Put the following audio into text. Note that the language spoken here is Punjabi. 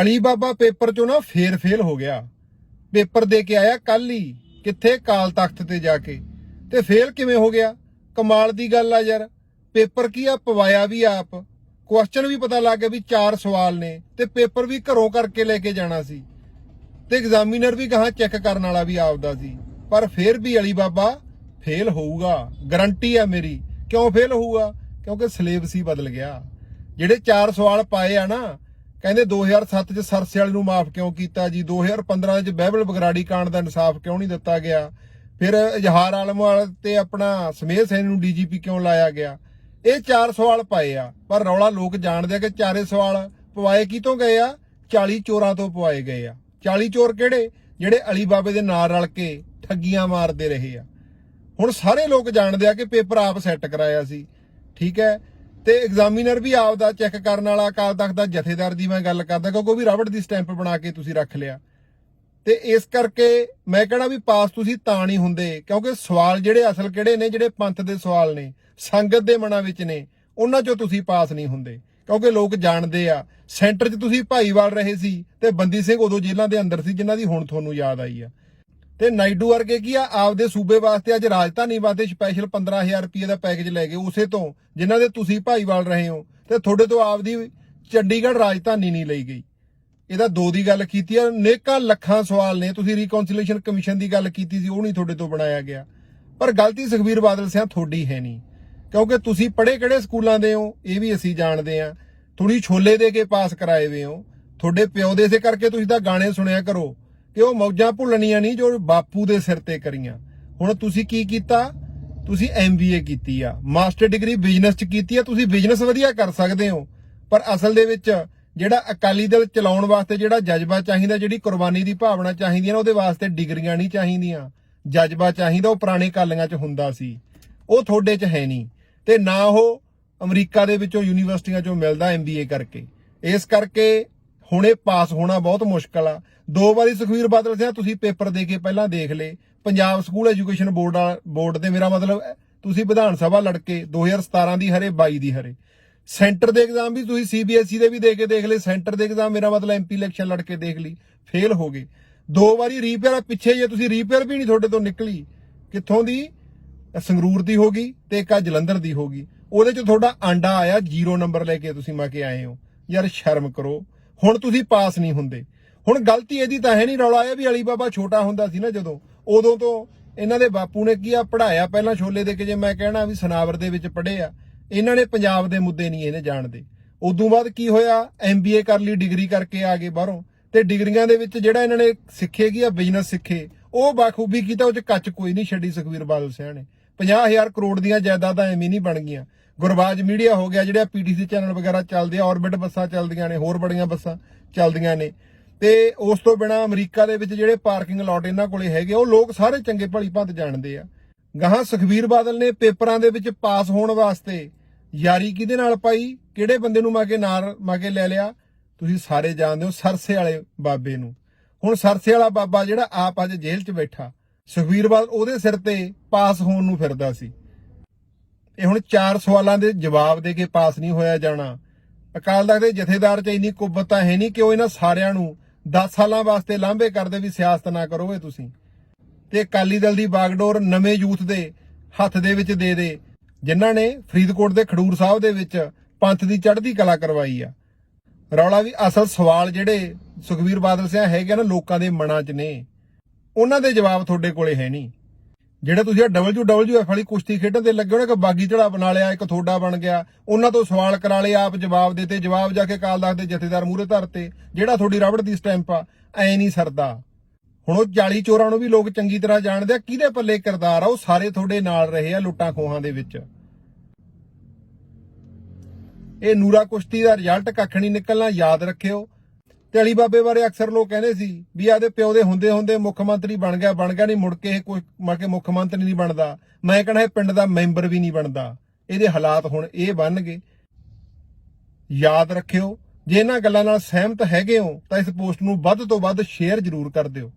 ਅਲੀ ਬਾਬਾ ਪੇਪਰ ਚੋਂ ਨਾ ਫੇਰ ਫੇਲ ਹੋ ਗਿਆ। ਪੇਪਰ ਦੇ ਕੇ ਆਇਆ ਕੱਲ ਹੀ, ਕਿੱਥੇ? ਕਾਲ ਤਖਤ ਤੇ ਜਾ ਕੇ। ਤੇ ਫੇਲ ਕਿਵੇਂ ਹੋ ਗਿਆ? ਕਮਾਲ ਦੀ ਗੱਲ ਆ ਯਾਰ। ਪੇਪਰ ਕੀ ਆ? ਪਵਾਇਆ ਵੀ ਆਪ। ਕੁਐਸਚਨ ਵੀ ਪਤਾ ਲੱਗ ਗਿਆ ਵੀ ਚਾਰ ਸਵਾਲ ਨੇ ਤੇ ਪੇਪਰ ਵੀ ਘਰੋਂ ਕਰਕੇ ਲੈ ਕੇ ਜਾਣਾ ਸੀ। ਤੇ ਐਗਜ਼ਾਮੀਨਰ ਵੀ ਕਹਾ ਚੈੱਕ ਕਰਨ ਵਾਲਾ ਵੀ ਆਪਦਾ ਸੀ। ਪਰ ਫੇਰ ਵੀ ਅਲੀ ਬਾਬਾ ਫੇਲ ਹੋਊਗਾ। ਗਰੰਟੀ ਆ ਮੇਰੀ। ਕਿਉਂ ਫੇਲ ਹੋਊਗਾ? ਕਿਉਂਕਿ ਸਿਲੇਬਸ ਹੀ ਬਦਲ ਗਿਆ। ਜਿਹੜੇ ਚਾਰ ਸਵਾਲ ਪਾਏ ਆ ਨਾ ਕਹਿੰਦੇ 2007 ਚ ਸਰਸੇ ਵਾਲੇ ਨੂੰ ਮਾਫ ਕਿਉਂ ਕੀਤਾ ਜੀ? 2015 ਚ ਬਹਿਬਲ ਬਗਰਾੜੀ ਕਾਂਡ ਦਾ ਇਨਸਾਫ ਕਿਉਂ ਨਹੀਂ ਦਿੱਤਾ ਗਿਆ? ਫਿਰ ਇਜ਼ਹਾਰ ਆਲਮ ਵਾਲ ਤੇ ਆਪਣਾ ਸਮੇਰ ਸੈਨ ਨੂੰ ਡੀਜੀਪੀ ਕਿਉਂ ਲਾਇਆ ਗਿਆ? ਇਹ ਚਾਰ ਸਵਾਲ ਪਾਏ ਆ, ਪਰ ਰੌਲਾ ਲੋਕ ਜਾਣਦੇ ਆ ਕਿ ਚਾਰੇ ਸਵਾਲ ਪਵਾਏ ਕਿਤੋਂ ਗਏ ਆ? 40 ਚੋਰਾਂ ਤੋਂ ਪਵਾਏ ਗਏ ਆ। 40 ਚੋਰ ਕਿਹੜੇ? ਜਿਹੜੇ ਅਲੀ ਬਾਬੇ ਦੇ ਨਾਲ ਰਲ ਕੇ ਠੱਗੀਆਂ ਮਾਰਦੇ ਰਹੇ ਆ। ਹੁਣ ਸਾਰੇ ਲੋਕ ਜਾਣਦੇ ਆ ਕਿ ਪੇਪਰ ਆਪ ਸੈੱਟ ਕਰਾਇਆ ਸੀ। ਠੀਕ ਹੈ? ਤੇ ਐਗਜ਼ਾਮੀਨਰ ਵੀ ਆਪ ਦਾ ਚੈੱਕ ਕਰਨ ਵਾਲਾ ਅਕਾਲ ਤਖਤ ਦਾ ਜਥੇਦਾਰ ਦੀ ਮੈਂ ਗੱਲ ਕਰਦਾ, ਕਿਉਂਕਿ ਉਹ ਵੀ ਰਬੜ ਦੀ ਸਟੈਂਪ ਬਣਾ ਕੇ ਤੁਸੀਂ ਰੱਖ ਲਿਆ। ਤੇ ਇਸ ਕਰਕੇ ਮੈਂ ਕਹਣਾ ਵੀ ਪਾਸ ਤੁਸੀਂ ਤਾਂ ਨਹੀਂ ਹੁੰਦੇ, ਕਿਉਂਕਿ ਸਵਾਲ ਜਿਹੜੇ ਅਸਲ ਕਿਹੜੇ ਨੇ, ਜਿਹੜੇ ਪੰਥ ਦੇ ਸਵਾਲ ਨੇ, ਸੰਗਤ ਦੇ ਮਨਾਂ ਵਿੱਚ ਨੇ, ਉਹਨਾਂ ਚੋਂ ਤੁਸੀਂ ਪਾਸ ਨਹੀਂ ਹੁੰਦੇ। ਕਿਉਂਕਿ ਲੋਕ ਜਾਣਦੇ ਆ, ਸੈਂਟਰ 'ਚ ਤੁਸੀਂ ਭਾਈਵਾਲ ਰਹੇ ਸੀ ਤੇ ਬੰਦੀ ਸਿੰਘ ਉਦੋਂ ਜੇਲ੍ਹਾਂ ਦੇ ਅੰਦਰ ਸੀ, ਜਿਨ੍ਹਾਂ ਦੀ ਹੁਣ ਤੁਹਾਨੂੰ ਯਾਦ ਆਈ ਆ। ਤੇ ਨਾਇਡੂ ਵਰਗੇ ਕੀ ਆ? ਆਪਦੇ ਸੂਬੇ ਵਾਸਤੇ ਅੱਜ ਰਾਜਧਾਨੀ ਵਾਸਤੇ ਸਪੈਸ਼ਲ 15000 ਰੁਪਏ ਦਾ ਪੈਕੇਜ ਲੈ ਗਏ ਉਸੇ ਤੋਂ, ਜਿਨ੍ਹਾਂ ਦੇ ਤੁਸੀਂ ਭਾਈਵਾਲ ਰਹੇ ਹੋ ਤੇ ਤੁਹਾਡੇ ਤੋਂ ਆਪਦੀ ਚੰਡੀਗੜ੍ਹ ਰਾਜਧਾਨੀ ਨਹੀਂ ਲਈ ਗਈ। ਇਹਦਾ ਦੋ ਦੀ ਗੱਲ ਕੀਤੀ ਆ, ਨੇਕਾਂ ਲੱਖਾਂ ਸਵਾਲ ਨੇ, ਤੁਸੀਂ ਰੀਕਨਸੀਲੀਏਸ਼ਨ ਕਮਿਸ਼ਨ ਦੀ ਗੱਲ ਕੀਤੀ ਸੀ, ਉਹ ਨਹੀਂ ਤੁਹਾਡੇ ਤੋਂ ਬਣਾਇਆ ਗਿਆ। ਪਰ ਗਲਤੀ ਸੁਖਬੀਰ ਬਾਦਲ ਸਿਆਂ ਤੁਹਾਡੀ ਹੈ ਨਹੀਂ, ਕਿਉਂਕਿ ਤੁਸੀਂ ਪੜ੍ਹੇ ਕਿਹੜੇ ਸਕੂਲਾਂ ਦੇ ਹੋ, ਇਹ ਵੀ ਅਸੀਂ ਜਾਣਦੇ ਆ ਥੋੜੀ ਛੋਲੇ ਦੇ ਕੇ ਪਾਸ ਕਰਾਏ ਵੇ ਹੋ। ਤੁਹਾਡੇ ਪਿਓ ਦੇ ਇਸੇ ਕਰਕੇ ਤੁਸੀਂ ਤਾਂ ਗਾਣੇ ਸੁਣਿਆ ਕਰੋ। ਕਿ ਉਹ ਮੌਜਾਂ ਭੁੱਲਣੀਆਂ ਨਹੀਂ ਜੋ ਬਾਪੂ ਦੇ ਸਿਰ ਤੇ ਕਰੀਆਂ। ਹੁਣ ਤੁਸੀਂ ਕੀ ਕੀਤਾ? ਤੁਸੀਂ ਐਮਬੀਏ ਕੀਤੀ ਆ। ਮਾਸਟਰ ਡਿਗਰੀ ਬਿਜ਼ਨਸ ਚ ਕੀਤੀ ਆ। ਤੁਸੀਂ ਬਿਜ਼ਨਸ ਵਧੀਆ ਕਰ ਸਕਦੇ ਹੋ। ਪਰ ਅਸਲ ਦੇ ਵਿੱਚ ਜਿਹੜਾ ਅਕਾਲੀ ਦਲ ਚਲਾਉਣ ਵਾਸਤੇ ਜਿਹੜਾ ਜਜ਼ਬਾ ਚਾਹੀਦਾ, ਜਿਹੜੀ ਕੁਰਬਾਨੀ ਦੀ ਭਾਵਨਾ ਚਾਹੀਦੀ ਹੈ ਨਾ, ਉਹਦੇ ਵਾਸਤੇ ਡਿਗਰੀਆਂ ਨਹੀਂ ਚਾਹੀਦੀਆਂ। ਜਜ਼ਬਾ ਚਾਹੀਦਾ, ਉਹ ਪੁਰਾਣੇ ਕਾਲੀਆਂ 'ਚ ਹੁੰਦਾ ਸੀ। ਉਹ ਤੁਹਾਡੇ 'ਚ ਹੈ ਨਹੀਂ। ਤੇ ਨਾ ਉਹ ਅਮਰੀਕਾ ਦੇ ਵਿੱਚੋਂ, ਯੂਨੀਵਰਸਿਟੀਆਂ 'ਚੋਂ ਮਿਲਦਾ ਐਮਬੀਏ ਕਰਕੇ। ਇਸ ਕਰਕੇ ਹੁਣੇ ਪਾਸ ਹੋਣਾ ਬਹੁਤ ਮੁਸ਼ਕਲ ਆ। ਦੋ ਵਾਰੀ ਸੁਖਵੀਰ ਬਾਦਲ ਸਿੰਘ ਤੁਸੀਂ ਪੇਪਰ ਦੇ ਕੇ ਪਹਿਲਾਂ ਦੇਖ ਲਏ। Punjab school education board board ਦੇ ਮੇਰਾ ਮਤਲਬ ਤੁਸੀਂ ਵਿਧਾਨ ਸਭਾ ਲੜ ਕੇ 2017 ਦੀ ਹਰੇ 22 ਦੀ ਹਰੇ। ਸੈਂਟਰ ਦੇ ਐਗਜ਼ਾਮ ਵੀ ਤੁਸੀਂ ਸੀਬੀਐਸਈ ਦੇ ਵੀ ਦੇ ਕੇ ਦੇਖ ਲਏ, ਸੈਂਟਰ ਦੇ ਐਗਜ਼ਾਮ ਮੇਰਾ ਮਤਲਬ ਐਮਪੀ ਇਲੈਕਸ਼ਨ ਲੜ ਕੇ ਦੇਖ ਲਈ ਫੇਲ ਹੋ ਗਏ। ਦੋ ਵਾਰੀ ਰੀਪੇਅਰ ਪਿੱਛੇ ਜੇ ਤੁਸੀਂ ਰੀਪੇਅਰ ਵੀ ਨਹੀਂ ਤੁਹਾਡੇ ਤੋਂ ਨਿਕਲੀ, ਕਿੱਥੋਂ ਦੀ? ਸੰਗਰੂਰ ਦੀ ਹੋਗੀ ਤੇ ਇੱਕ ਆ ਜਲੰਧਰ ਦੀ ਹੋਗੀ ਉਹਦੇ ਚ ਤੁਹਾਡਾ ਆਂਡਾ ਆਇਆ, ਜ਼ੀਰੋ ਨੰਬਰ ਲੈ ਕੇ ਤੁਸੀਂ ਮਾ ਕੇ ਆਏ ਹੋ। ਯਾਰ ਸ਼ਰਮ ਕਰੋ। ਹੁਣ ਤੁਸੀਂ ਪਾਸ ਨਹੀਂ ਹੁੰਦੇ। ਹੁਣ ਗਲਤੀ ਇਹਦੀ ਤਾਂ ਹੈ ਨਹੀਂ, ਰੌਲਾ ਇਹ ਵੀ ਅਲੀ ਬਾਬਾ ਛੋਟਾ ਹੁੰਦਾ ਸੀ ਨਾ ਜਦੋਂ। ਉਦੋਂ ਤੋਂ ਇਹਨਾਂ ਦੇ ਬਾਪੂ ਨੇ ਕੀ ਆ ਪੜਾਇਆ ਪਹਿਲਾਂ ਛੋਲੇ ਦੇ ਕੇ ਜੇ ਮੈਂ ਕਹਿਣਾ ਵੀ ਸਨਾਵਰ ਦੇ ਵਿੱਚ ਪੜ੍ਹੇ ਆ, ਇਹਨਾਂ ਨੇ ਪੰਜਾਬ ਦੇ ਮੁੱਦੇ ਨਹੀਂ ਇਹਨੇ ਜਾਣਦੇ। ਉਦੋਂ ਬਾਅਦ ਕੀ ਹੋਇਆ ਐਮਬੀਏ ਕਰ ਲਈ, ਡਿਗਰੀ ਕਰਕੇ ਆ ਗਏ ਬਾਹਰੋਂ। ਤੇ ਡਿਗਰੀਆਂ ਦੇ ਵਿੱਚ ਜਿਹੜਾ ਇਹਨਾਂ ਨੇ ਸਿੱਖੇ ਕੀ ਆ ਬਿਜ਼ਨਸ ਸਿੱਖੇ, ਉਹ ਬਾਖੂਬੀ ਕੀਤਾ, ਉਹ ਚ ਕੱਚ ਕੋਈ ਨਹੀਂ ਛੱਡੀ ਸੁਖਵੀਰ ਬਾਦਲ ਸਿਆਂ ਨੇ 50000 ਕਰੋੜ ਦੀਆਂ ਜਾਇਦਾਦਾਂ ਐਵੇਂ ਨਹੀਂ ਬਣ ਗਈਆਂ। ਗੁਰਬਾਜ ਮੀਡੀਆ ਹੋ ਗਿਆ, ਜਿਹੜਾ ਪੀਟੀਸੀ ਚੈਨਲ ਵਗੈਰਾ ਚੱਲਦੇ ਆ ਆਰਬਿਟ ਬੱਸਾਂ ਚੱਲਦੀਆਂ ਨੇ, ਹੋਰ ਬੜੀਆਂ ਬੱਸਾਂ ਚੱਲਦੀਆਂ ਨੇ। ਤੇ ਉਸ ਤੋਂ ਬਿਨਾ ਅਮਰੀਕਾ ਦੇ ਵਿੱਚ ਜਿਹੜੇ ਪਾਰਕਿੰਗ ਲਾਟ ਇਹਨਾਂ ਕੋਲੇ ਹੈਗੇ, ਉਹ ਲੋਕ ਸਾਰੇ ਚੰਗੇ ਭਲੀ ਭੰਤ ਜਾਣਦੇ ਆ। ਗਾਹਾਂ ਸੁਖਬੀਰ ਬਾਦਲ ਨੇ ਪੇਪਰਾਂ ਦੇ ਵਿੱਚ ਪਾਸ ਹੋਣ ਵਾਸਤੇ ਯਾਰੀ ਕਿਹਦੇ ਨਾਲ ਪਾਈ? ਕਿਹੜੇ ਬੰਦੇ ਨੂੰ ਮਾਗੇ ਨਾਲ, ਮਾਗੇ ਲੈ ਲਿਆ? ਤੁਸੀਂ ਸਾਰੇ ਜਾਣਦੇ ਹੋ ਸਰਸੇ ਵਾਲੇ ਬਾਬੇ ਨੂੰ। ਹੁਣ ਸਰਸੇ ਵਾਲਾ ਬਾਬਾ ਜਿਹੜਾ ਆਪ ਅੱਜ ਜੇਲ੍ਹ 'ਚ ਬੈਠਾ। ਸੁਖਬੀਰ ਬਾਦਲ ਉਹਦੇ ਸਿਰ ਤੇ ਪਾਸ ਹੋਣ ਨੂੰ ਫਿਰਦਾ ਸੀ। ਇਹ ਹੁਣ ਚਾਰ ਸਵਾਲਾਂ ਦੇ ਜਵਾਬ ਦੇ ਕੇ ਪਾਸ ਨਹੀਂ ਹੋਇਆ ਜਾਣਾ। ਅਕਾਲ ਤਖਤ ਦੇ ਜਥੇਦਾਰ 'ਚ ਇੰਨੀ ਕੁੱਬਤ ਤਾਂ ਹੈ ਨਹੀਂ ਕਿ ਉਹ ਇਹਨਾਂ ਸਾਰਿਆਂ ਨੂੰ 10 ਸਾਲਾਂ ਵਾਸਤੇ ਲਾਂਭੇ ਕਰਦੇ ਵੀ ਸਿਆਸਤ ਨਾ ਕਰੋਗੇ ਤੁਸੀਂ। ਤੇ ਅਕਾਲੀ ਦਲ ਦੀ ਬਾਗਡੋਰ ਨਵੇਂ ਯੂਥ ਦੇ ਹੱਥ ਦੇ ਵਿੱਚ ਦੇ ਦੇ, ਜਿਨ੍ਹਾਂ ਨੇ ਫਰੀਦਕੋਟ ਦੇ ਖਡੂਰ ਸਾਹਿਬ ਦੇ ਵਿੱਚ ਪੰਥ ਦੀ ਚੜ੍ਹਦੀ ਕਲਾ ਕਰਵਾਈ ਆ। ਰੌਲਾ ਵੀ ਅਸਲ ਸਵਾਲ ਜਿਹੜੇ ਸੁਖਵੀਰ ਬਾਦਲ ਸਿਆ ਹੈਗੇ ਨਾ ਲੋਕਾਂ ਦੇ ਮਨਾਂ 'ਚ ਨੇ। ਉਹਨਾਂ ਦੇ ਜਵਾਬ ਤੁਹਾਡੇ ਕੋਲੇ ਹੈ ਨਹੀਂ। ਜਿਹੜੇ ਤੁਸੀਂ WWF ਵਾਲੀ ਕੁਸ਼ਤੀ ਖੇਡਣ ਦੇ ਲੱਗੇ ਹੋ ਨਾ ਕਿ ਬਾਗੀ ਝੜਾ ਬਣਾ ਲਿਆ, ਇੱਕ ਥੋੜਾ ਬਣ ਗਿਆ, ਉਹਨਾਂ ਤੋਂ ਸਵਾਲ ਕਰਾ ਲਏ, ਆਪ ਜਵਾਬ ਦਿੱਤੇ, ਜਵਾਬ ਜਾ ਕੇ ਕਾਲ ਦਾਖ ਦੇ ਜਥੇਦਾਰ ਮੂਹਰੇ ਧਰਤੇ, ਜਿਹੜਾ ਤੁਹਾਡੀ ਰਬੜ ਦੀ ਸਟੈਂਪ ਆ, ਐ ਨਹੀਂ ਸਰਦਾ। ਹੁਣ ਉਹ 40 ਚੋਰਾਂ ਨੂੰ ਵੀ ਲੋਕ ਚੰਗੀ ਤਰ੍ਹਾਂ ਜਾਣਦੇ ਆ, ਕਿਹਦੇ ਪੱਲੇ ਕਿਰਦਾਰ ਆ, ਉਹ ਸਾਰੇ ਤੁਹਾਡੇ ਨਾਲ ਰਹੇ ਆ ਲੁੱਟਾਂ ਖੋਹਾਂ ਦੇ ਵਿੱਚ। ਇਹ ਨੂਰਾ ਕੁਸ਼ਤੀ ਦਾ ਰਿਜ਼ਲਟ ਕੱਖ ਨਹੀਂ ਨਿਕਲਣਾ, ਯਾਦ ਰੱਖਿਓ। ਤੇ ਅਲੀ ਬਾਬੇ ਬਾਰੇ ਅਕਸਰ ਲੋਕ ਕਹਿੰਦੇ ਸੀ ਵੀ ਆਦੇ ਪਿਓ ਦੇ ਹੁੰਦੇ ਹੁੰਦੇ ਮੁੱਖ ਮੰਤਰੀ ਬਣ ਗਿਆ ਬਣ ਗਿਆ ਨਹੀਂ ਮੁੜ ਕੇ ਇਹ ਕੋਈ ਮੁੜ ਕੇ ਮੁੱਖ ਮੰਤਰੀ ਨਹੀਂ ਬਣਦਾ। ਮੈਂ ਕਹਿੰਦਾ ਇਹ ਪਿੰਡ ਦਾ ਮੈਂਬਰ ਵੀ ਨਹੀਂ ਬਣਦਾ। ਇਹਦੇ ਹਾਲਾਤ ਹੁਣ ਇਹ ਬਣ ਗਏ ਯਾਦ ਰੱਖਿਓ, ਜੇ ਇਹਨਾਂ ਗੱਲਾਂ ਨਾਲ ਸਹਿਮਤ ਹੈਗੇ ਹੋ, ਤਾਂ ਇਸ ਪੋਸਟ ਨੂੰ ਵੱਧ ਤੋਂ ਵੱਧ ਸ਼ੇਅਰ ਜ਼ਰੂਰ ਕਰ ਦਿਓ।